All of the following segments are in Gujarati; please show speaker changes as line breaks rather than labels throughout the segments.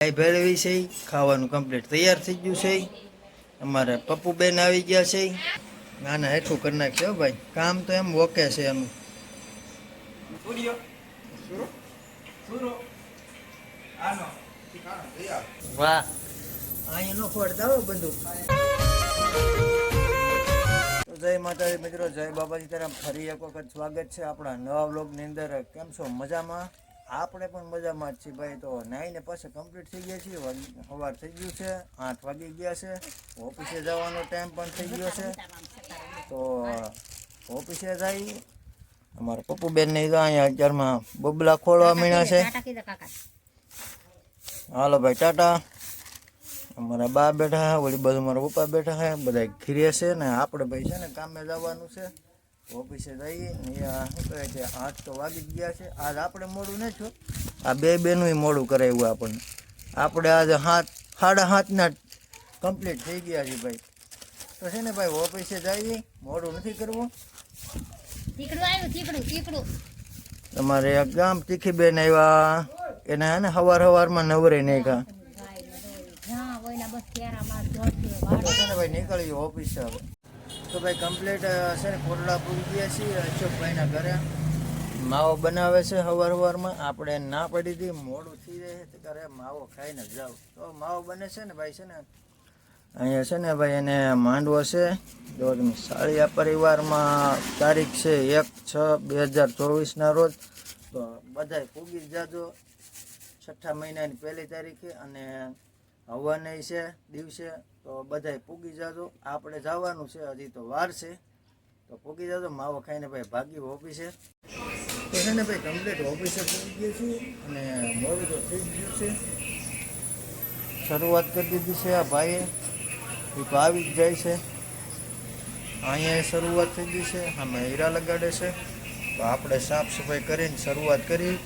ગાય ભેળવી છે ખાવાનું કમ્પ્લીટ તૈયાર થઈ ગયું છે. અમારે પપ્પુબેન આવી ગયા છે. નાના હેઠું કરી નાખશે ભાઈ. કામ તો એમ ઓકે છે એનું. વાહ. અહીંયા નો ફોડતા હો બધું. જય માતાજી મિત્રો જય બાબાજી. તારા ફરી એક વખત સ્વાગત છે આપણા નવા બ્લોગની અંદર. કેમ છો? મજામાં? આપણે પણ મજામાં જ છીએ ભાઈ. તો નાઈને પાછા કમ્પ્લીટ થઈ ગયા છીએ. સવાર થઈ ગયું છે. આઠ વાગી ગયા છે. ઓફિસે જવાનો ટાઈમ પણ થઈ ગયો છે. તો ઓફિસે જઈ અમારા પપ્પુબેન ને તો અહીંયા અત્યારમાં બબલા ખોલવા મીણા છે. હાલો ભાઈ ટાટા. અમારા બા બેઠા છે વળી બધું મારા પપ્પા બેઠા છે બધા ઘીરે છે ને આપણે ભાઈ છે ને કામે જવાનું છે. ઓફિસે જઈએ શું કહે છે આઠ તો વાગી ગયા છે. આજ આપણે મોડું નહીં છો આ બે બેનું મોડું કરાવ્યું આપણને. આપણે આજે હાથ સાડા હાથના કમ્પ્લીટ થઈ ગયા છે ભાઈ. તો છે ને ભાઈ ઓફિસે જઈએ મોડું નથી કરવું. તમારે એક ગામ તીખી બેન આવ્યા. એને હે ને હવાર હવારમાં નવરે નહીં કા ભાઈ નીકળી ઓફિસ તો ભાઈ કમ્પ્લીટ છે ને કોરડા પૂરી ગયા છીએ, અશોકભાઈના ઘરે. માવો બનાવે છે હવાર હવારમાં આપણે ના પડી હતી, મોડું થઈ જાય છે ત્યારે માવો ખાઈને જાવ તો માવો બને છે ને ભાઈ છે ને, અહીંયા છે ને ભાઈ એને માંડવો છે. તમે સાળિયા પરિવારમાં તારીખ છે એક છ બે હજાર ચોવીસના રોજ. તો બધાય જ જાજો. છઠ્ઠા મહિનાની પહેલી તારીખે અને હવાને છે, દિવસે તો બધાય પૂગી જાજો. આપણે જવાનું છે, હજી તો વાર છે. તો પૂગી જાજો. માવો ખાઈને ભાઈ ભાગી ઓફિસે તો છે ને ભાઈ કમ્પ્લીટ ઓફિસે પૂગી ગયું છું અને મોડું તો થઈ ગયું છે. શરૂઆત કરી દીધી છે આ ભાઈએ. એ ભાવી જ જાય છે. અહીંયા શરૂઆત થઈ ગઈ છે. આમાં હીરા લગાડે છે. તો આપણે સાફ સફાઈ કરીને શરૂઆત કરી.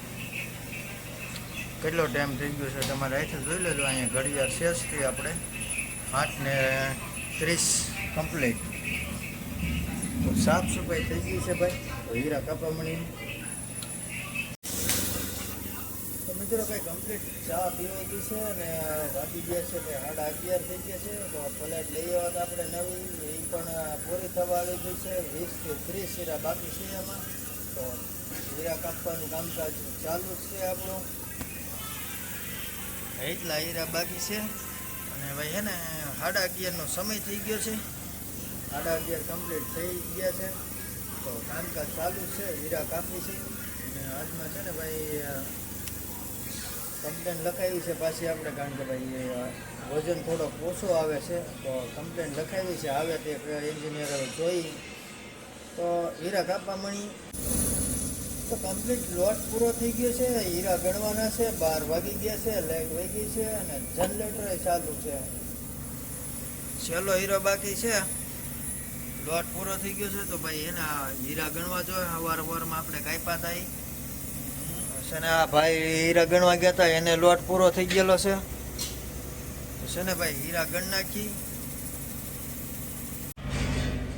કેટલો ટાઈમ થઈ ગયો છે તમારે અહીંથી જોઈ લેજો. અહીંયા ઘડિયાળ શેષથી આપણે. આઠ ને ત્રીસ કમ્પ્લીટ સાફ સફાઈ થઈ ગઈ છે ભાઈ. તો હીરા કપામણી તો મિત્રો ભાઈ કમ્પ્લીટ ચા પીવા ગઈ છે અને વાગી ગયા છે ભાઈ સાડા અગિયાર થઈ ગયા છે. તો પ્લેટ લઈ આવ્યા હતા આપણે નવી. એ પણ પૂરી થવા આવી ગઈ છે. વીસથી ત્રીસ હીરા બાકી છે એમાં તો હીરા કાપવાનું કામકાજ ચાલુ છે આપણું. એટલા હીરા બાકી છે. અને ભાઈ હે ને, સાડા અગિયારનો સમય થઈ ગયો છે. સાડા અગિયાર કમ્પ્લીટ થઈ ગયા છે. તો કામકાજ ચાલુ છે, હીરા કાપી છે. અને આજમાં છે ને ભાઈ કમ્પ્લેન લખાવી છે પાછી આપણે, કારણ કે ભાઈ વજન થોડોક ઓછો આવે છે. તો કમ્પ્લેન લખાવી છે, આવે તે એન્જિનિયર જોઈ. તો હીરા કાપવા મળી. તો કમ્પ્લીટ લોટ પૂરો થઈ ગયો છે, હીરા ગણવાના છે, બાર વાગી ગયા છે લાઈટ વાગી છે અને જનરેટર ચાલુ છે. છેલ્લો હીરો બાકી છે. લોટ પૂરો થઈ ગયો છે, તો ભાઈ એના હીરા ગણવા જોઈએ સવાર સવારમાં આપણે કાપ્યા હતા છે ને આ ભાઈ હીરા ગણવા ગયા હતા એને લોટ પૂરો થઈ ગયેલો છે. છે ને ભાઈ હીરા ગણ નાખી.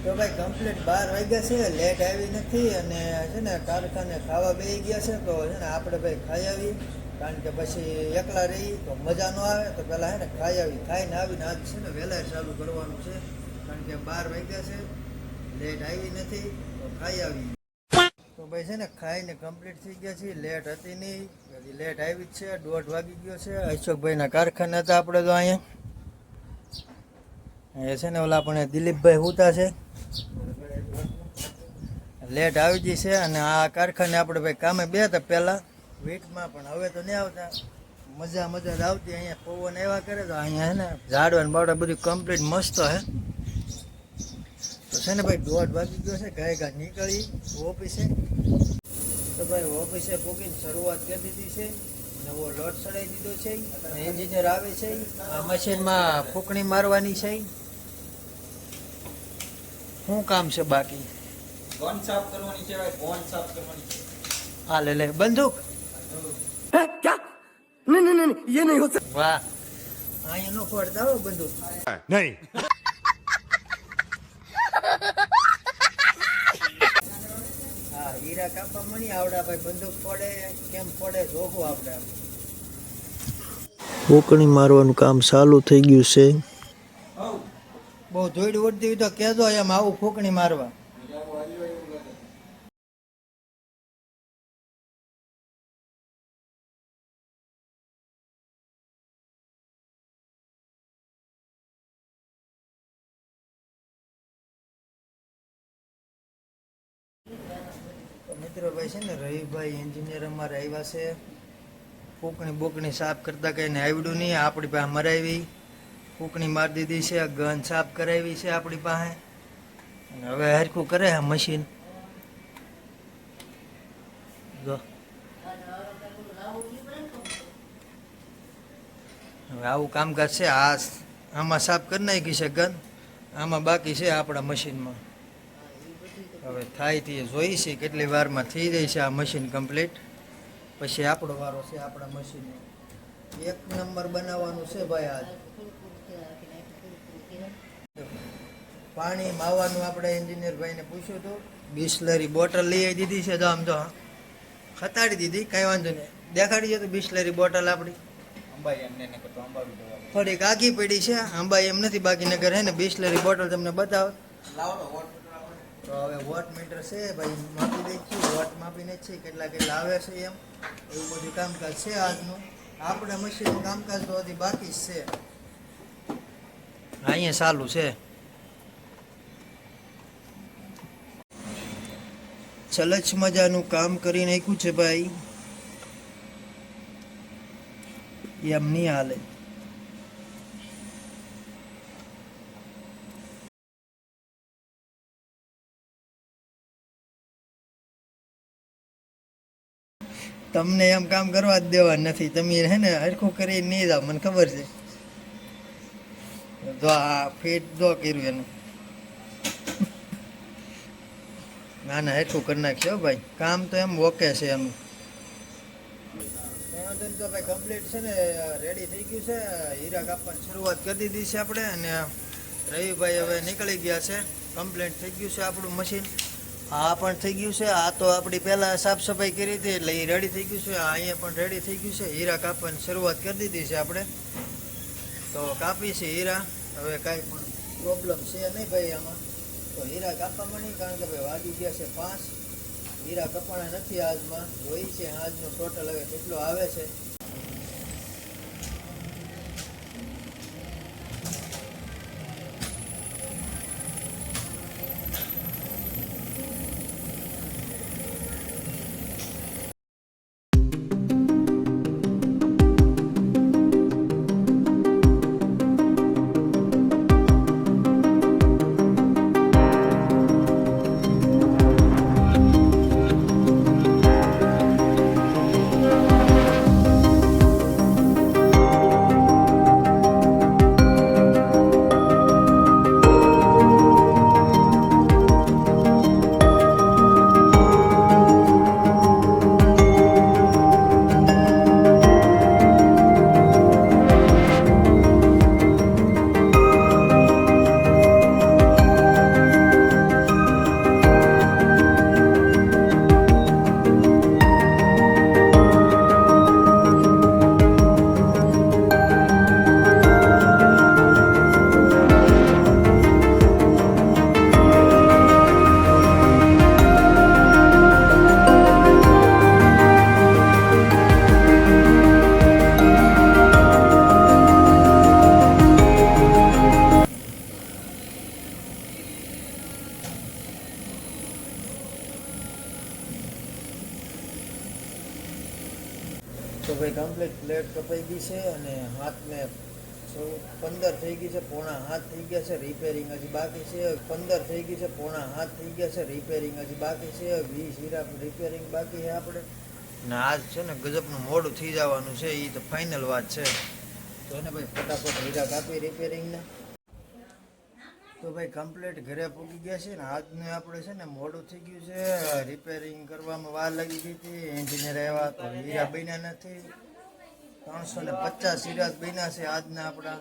તો ભાઈ કમ્પ્લીટ બાર વાગ્યા છે લેટ આવી નથી અને છે ને કારખાને ખાવા બેસી ગયા છે, તો છે ને આપણે ભાઈ ખાઈ આવી કારણ કે પછી એકલા રહી તો મજા ન આવે, તો પહેલાં છે ને ખાઈ આવી. ખાઈને આવીને આજ છે ને વહેલા ચાલુ કરવાનું છે. કારણ કે બાર વાગ્યા છે લેટ આવી નથી, તો ખાઈ આવી. તો ભાઈ છે ને ખાઈને કમ્પ્લીટ થઈ ગયા છે લેટ હતી નહીં, હજી લેટ આવી જ છે, દોઢ વાગી ગયો છે. અશોકભાઈના કારખાને હતા આપણે તો અહીંયા. એ છે ને ઓલા આપણે દિલીપભાઈ હુતા છે. લેટ આવી ગઈ છે અને આ કારખાને આપણે ભાઈ કામે બે હતા પહેલાં. વીકમાં પણ હવે તો નહીં આવતા. મજા મજા જ આવતી. અહીંયા પવન એવા કરે તો અહીંયા છે ને ઝાડવા ને બાવડા બધું કમ્પ્લીટ મસ્ત હે. તો છે ને ભાઈ દોઢ વાગી ગયો છે, ગાય ઘા નીકળી, ઓફિસે. તો ભાઈ ઓફિસે પૂકીને શરૂઆત કરી દીધી છે. નવો લોટ ચડાવી દીધો છે. એન્જિનિયર આવે છે. આ મશીનમાં ફૂંકણી મારવાની છે. શું કામ છે બાકી?
ગન સાફ કરવાની છે ભાઈ ફોન સાફ કરવાની છે
હા લે લે બંદૂક. વાહ. અહીંયા નો ફોડતા હો બંદૂક.
નહીં.
હીરા કાપવા મળી આવડા ભાઈ બંદૂક પડે કેમ પડે જોવું આપણે ફૂંકણી મારવાનું કામ ચાલુ થઈ ગયું છે. બહુ ધૂળ ઉડતી હોય તો કહેજો એમ આવું ફૂંકણી મારવા. મિત્રભાઈ મિત્રો ભાઈ છે ને, રવિભાઈ એન્જિનિયર અમારે આવ્યા છે. ફૂંકણી બોકણી સાફ કરતા કઈને આવડ્યું નહીં. આપણી પાસે મરાવી ફૂંકણી મારી દીધી છે ગન સાફ કરાવી છે આપણી પાસે. હવે હરખું કરે આ મશીન. હવે આવું કામકાજ છે, આ આમાં સાફ કરી નાખી છે ગન આમાં બાકી છે આપણા મશીનમાં. હવે થાય તે જોઈ છે, કેટલી વારમાં થઈ જાય છે આ મશીન કમ્પ્લીટ. પછી આપણો વારો છે આપણા મશીનનો. એક નંબર બનાવવાનું છે ભાઈ આજ. પાણી માવાનું આપણે એન્જિનિયર ભાઈને પૂછ્યું હતું. બિસ્લરી બોટલ લઈ આવી દીધી છે તો આમ તો ખતાડી દીધી કાંઈ વાંધો નહીં. દેખાડી તો બિસ્લરી બોટલ આપણી. થોડીક આગી પડી છે. આંબા એમ નથી બાકી નગર હે ને બિસ્લરી બોટલ તમને બતાવો. તો હવે વોટ મીટર છે ભાઈ માપી દઈ છીએ વોટ માપીને છે કેટલા કેટલા આવે છે એમ. એવું બધું કામકાજ છે આજનું. આપણે મશીનનું કામકાજ તો હજી બાકી જ છે. અહીંયા ચાલુ છે. ચલચ મજાનું કામ કરી નાખ્યું છે ભાઈ. એમ નહીં હાલે. તમને એમ કામ કરવા જ દેવા નથી. તમે હે ને હરખું કરી નહીં જાઓ, મને ખબર છે. જો આ ફેટ જો કર્યું એનું. ના ના હેઠું કરી નાખ્યો ભાઈ. કામ તો એમ ઓકે છે એનું. વાંધો તો ભાઈ કમ્પ્લીટ છે ને રેડી થઈ ગયું છે. હીરા કાપવાની શરૂઆત કરી દીધી છે આપણે અને રવિભાઈ હવે નીકળી ગયા છે. કમ્પ્લેન્ટ થઈ ગયું છે આપણું મશીન આ પણ થઈ ગયું છે. આ તો આપણી પહેલાં સાફ કરી હતી એટલે એ રેડી થઈ ગયું છે. આ અહીંયા પણ રેડી થઈ ગયું છે. હીરા કાપવાની શરૂઆત કરી દીધી છે આપણે. તો કાપી છે હીરા. હવે કાંઈ પણ પ્રોબ્લેમ છે નહીં ભાઈ આમાં. તો હીરા કાપવામાં નહીં કારણ કે ભાઈ વાગી ગયા છે પાંચ. હીરા કપાણા નથી આજમાં જોઈ છે, આજનો ટોટલ હવે કેટલો આવે છે? ભાઈ કમ્પ્લીટ પ્લેટ કપાઈ ગઈ છે અને હાથને પંદર થઈ ગઈ છે, પોણા હાથ થઈ ગયા છે રિપેરિંગ હજી બાકી છે, પંદર થઈ ગઈ છે, પોણા હાથ થઈ ગયા છે રિપેરિંગ હજી બાકી છે, વીસ હીરા રિપેરિંગ બાકી છે આપણે. ને આજ છે ને ગજબનું મોડું થઈ જવાનું છે એ તો ફાઇનલ વાત છે. તો એને ભાઈ ફટાફટ હીરા કાપી રિપેરિંગના તો ભાઈ કમ્પ્લીટ ઘરે પૂગી ગયા છે ને આજને આપણે છે ને મોડું થઈ ગયું છે. રિપેરિંગ કરવામાં વાર લાગી ગઈ હતી. એન્જિનિયર આવ્યા તો હીરા બન્યા નથી. ત્રણસો ને પચાસ હીરા બન્યા છે આજના આપણા.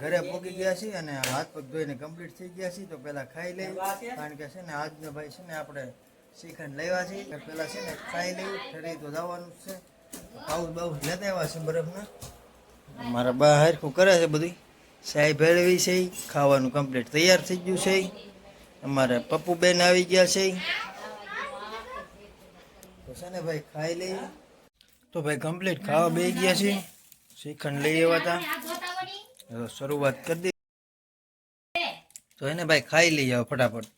ઘરે પૂગી ગયા છીએ અને હાથ પગ ધોઈને કમ્પ્લીટ થઈ ગયા છીએ. તો પહેલાં ખાઈ લઈ કારણ કે છે ને આજનો ભાઈ છે ને આપણે શ્રીખંડ લેવા છીએ. પહેલાં છે ને ખાઈ લઈ ઠરી તો જવાનું છે. પાઉસ બાઉસ લેતા આવ્યા છે બરફના. મારા બા હરખું કરે છે બધું સાઈ ભેળવી છે, ખાવાનું કમ્પ્લીટ તૈયાર થઈ ગયું છે. અમારે પપ્પુબેન આવી ગયા છે. તો છે ને ભાઈ ખાઈ લઈએ. તો ભાઈ કમ્પ્લીટ ખાવા બે ગયા છે. શ્રીખંડ લઈ આવ્યા હતા. શરૂઆત કરી દે તો એને ભાઈ ખાઈ લઈ આવો ફટાફટ.